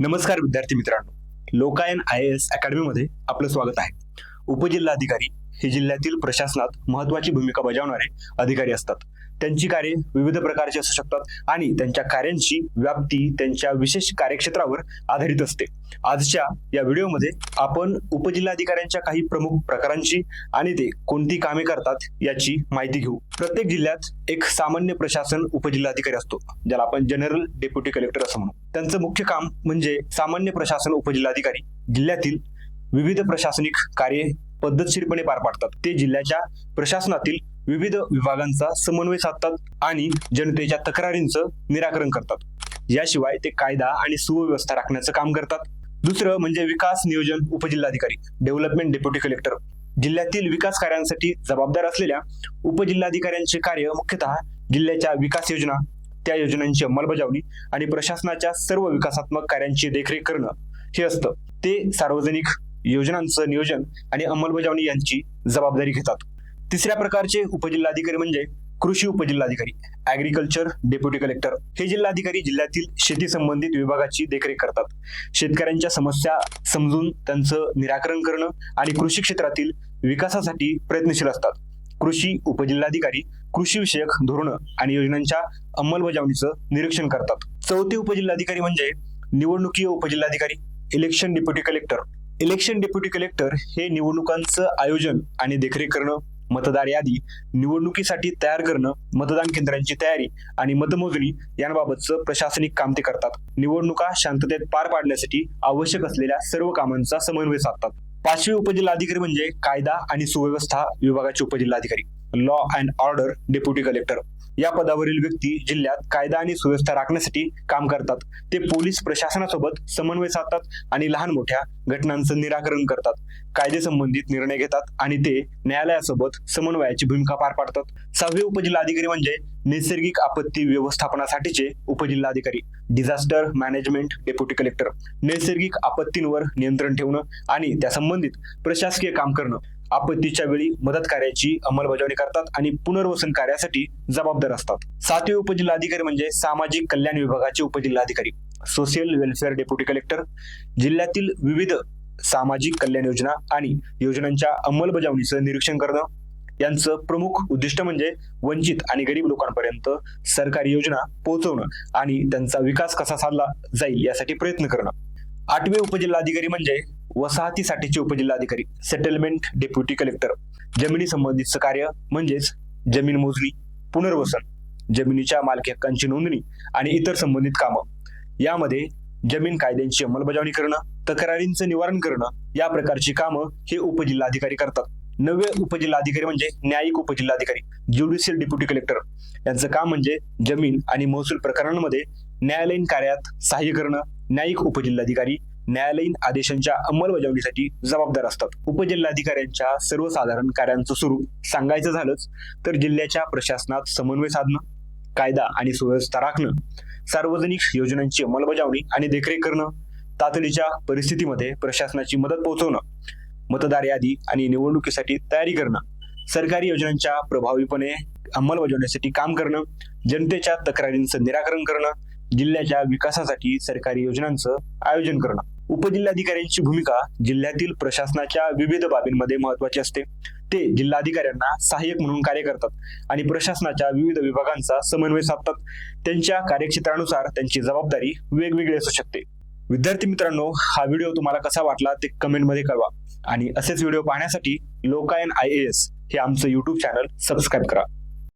नमस्कार विद्यार्थी मित्रांनो. लोकायन आय एस अकॅडमीमध्ये आपलं स्वागत आहे. उपजिल्हाधिकारी हे जिल्ह्यातील प्रशासनात महत्वाची भूमिका बजावणारे अधिकारी असतात. त्यांची कार्ये विविध प्रकारची असू शकतात आणि त्यांच्या कार्यांची व्याप्ती त्यांच्या विशेष कार्यक्षेत्रावर आधारित असते. आजच्या या व्हिडिओमध्ये आपण उपजिल्हाधिकाऱ्यांच्या काही प्रमुख प्रकारांची आणि ते कोणती कामे करतात याची माहिती घेऊ. प्रत्येक जिल्ह्यात एक सामान्य प्रशासन उपजिल्हाधिकारी असतो ज्याला आपण जनरल डेप्युटी कलेक्टर असं म्हणू. त्यांचं मुख्य काम म्हणजे सामान्य प्रशासन उपजिल्हाधिकारी. जिल्ह्यातील विविध प्रशासनिक कार्ये पद्धतशीरपणे पार पाडतात. ते जिल्ह्याच्या प्रशासनातील विविध विभागांचा समन्वय साधतात आणि जनतेच्या तक्रारींचं निराकरण करतात. याशिवाय ते कायदा आणि सुव्यवस्था राखण्याचं काम करतात. दुसरं म्हणजे विकास नियोजन उपजिल्हाधिकारी डेव्हलपमेंट डेप्युटी कलेक्टर. जिल्ह्यातील विकास कार्यांसाठी जबाबदार असलेल्या उपजिल्हाधिकाऱ्यांचे कार्य मुख्यतः जिल्ह्याच्या विकास योजना त्या योजनांची अंमलबजावणी आणि प्रशासनाच्या सर्व विकासात्मक कार्यांची देखरेख करणं हे असतं. ते सार्वजनिक योजनांचं नियोजन आणि अंमलबजावणी यांची जबाबदारी घेतात. तिसऱ्या प्रकारचे उपजिल्हाधिकारी म्हणजे कृषी उपजिल्हाधिकारी ऍग्रिकल्चर डेप्युटी कलेक्टर हे जिल्हाधिकारी जिल्ह्यातील शेती संबंधित विभागाची देखरेख करतात. शेतकऱ्यांच्या समस्या समजून त्यांचं निराकरण करणं आणि कृषी क्षेत्रातील विकासासाठी प्रयत्नशील असतात. कृषी उपजिल्हाधिकारी कृषी विषयक धोरणं आणि योजनांच्या अंमलबजावणीचं निरीक्षण करतात. चौथे उपजिल्हाधिकारी म्हणजे निवडणुकीय उपजिल्हाधिकारी election deputy collector election deputy collector हे निवडणुकांचं आयोजन आणि देखरेख करणं मतदार यादी निवडणुकीसाठी तयार करणं मतदान केंद्रांची तयारी आणि मतमोजणी यांबाबतचं प्रशासनिक काम ते करतात. निवडणुका शांततेत पार पाडण्यासाठी आवश्यक असलेल्या सर्व कामांचा समन्वय साधतात. पाचवे उपजिल्हाधिकारी म्हणजे कायदा आणि सुव्यवस्था विभागाचे उपजिल्हाधिकारी. Law and order deputy collector या पदावरील व्यक्ती जिल्ह्यात कायदा आणि सुव्यवस्था राखण्यासाठी काम करतात. ते पोलीस प्रशासनासोबत समन्वय साधतात आणि लहान मोठ्या घटनांचं निराकरण करतात. कायदे संबंधित निर्णय घेतात आणि ते न्यायालयासोबत समन्वयाची भूमिका पार पाडतात. सहावे उपजिल्हाधिकारी म्हणजे नैसर्गिक आपत्ती व्यवस्थापनासाठीचे उपजिल्हाधिकारी डिझास्टर मॅनेजमेंट डेप्युटी कलेक्टर नैसर्गिक आपत्तींवर नियंत्रण ठेवणं आणि त्या संबंधित प्रशासकीय काम करणं. आपत्तीच्या वेळी मदत कार्याची अंमलबजावणी करतात आणि पुनर्वसन कार्यासाठी जबाबदार असतात. सातवे उपजिल्हाधिकारी म्हणजे सामाजिक कल्याण विभागाचे उपजिल्हाधिकारी सोशल वेलफेअर डेप्युटी कलेक्टर जिल्ह्यातील विविध सामाजिक कल्याण योजना आणि योजनांच्या अंमलबजावणीचं निरीक्षण करणं. यांचं प्रमुख उद्दिष्ट म्हणजे वंचित आणि गरीब लोकांपर्यंत सरकारी योजना पोहोचवणं आणि त्यांचा विकास कसा साधला जाईल यासाठी प्रयत्न करणं. आठवे उपजिल्हाधिकारी म्हणजे वसाहतीसाठीचे उपजिल्हाधिकारी सेटलमेंट डेप्युटी कलेक्टर जमिनी संबंधितचं कार्य म्हणजेच जमीन मोजणी पुनर्वसन जमिनीच्या मालकी हक्कांची नोंदणी आणि इतर संबंधित कामं. यामध्ये जमीन कायद्यांची अंमलबजावणी करणं तक्रारींचं निवारण करणं या प्रकारची कामं हे उपजिल्हाधिकारी करतात. नवे उपजिल्हाधिकारी म्हणजे न्यायिक उपजिल्हाधिकारी ज्युडिशियल डेप्युटी कलेक्टर यांचं काम म्हणजे जमीन आणि महसूल प्रकरणांमध्ये न्यायालयीन कार्यात सहाय्य करणं न्यायिक उपजिल्हाधिकारी न्यायालयीन आदेशांच्या अंमलबजावणीसाठी जबाबदार असतात. उपजिल्हाधिकाऱ्यांच्या सर्वसाधारण कार्यांचं स्वरूप सांगायचं झालंच तर जिल्ह्याच्या प्रशासनात समन्वय साधणं कायदा आणि सुव्यवस्था राखणं सार्वजनिक योजनांची अंमलबजावणी आणि देखरेख करणं तातडीच्या परिस्थितीमध्ये प्रशासनाची मदत पोहोचवणं मतदार यादी आणि निवडणुकीसाठी तयारी करणं सरकारी योजनांच्या प्रभावीपणे अंमलबजावणीसाठी काम करणं जनतेच्या तक्रारींचं निराकरण करणं जिल्ह्याच्या विकासासाठी सरकारी योजनांचं आयोजन करणं. उपजिल्हाधिकाऱ्यांची भूमिका जिल्ह्यातील प्रशासनाच्या विविध बाबींमध्ये महत्वाची असते. ते जिल्हाधिकाऱ्यांना सहाय्यक म्हणून कार्य करतात आणि प्रशासनाच्या विविध विभागांचा समन्वय साधतात. त्यांच्या कार्यक्षेत्रानुसार त्यांची जबाबदारी वेगवेगळी असू शकते. विद्यार्थी मित्रांनो हा व्हिडिओ तुम्हाला कसा वाटला ते कमेंटमध्ये कळवा. आणि असेच व्हिडिओ पाहण्यासाठी लोकायन आय ए एस हे आमचं युट्यूब चॅनल सबस्क्राईब करा.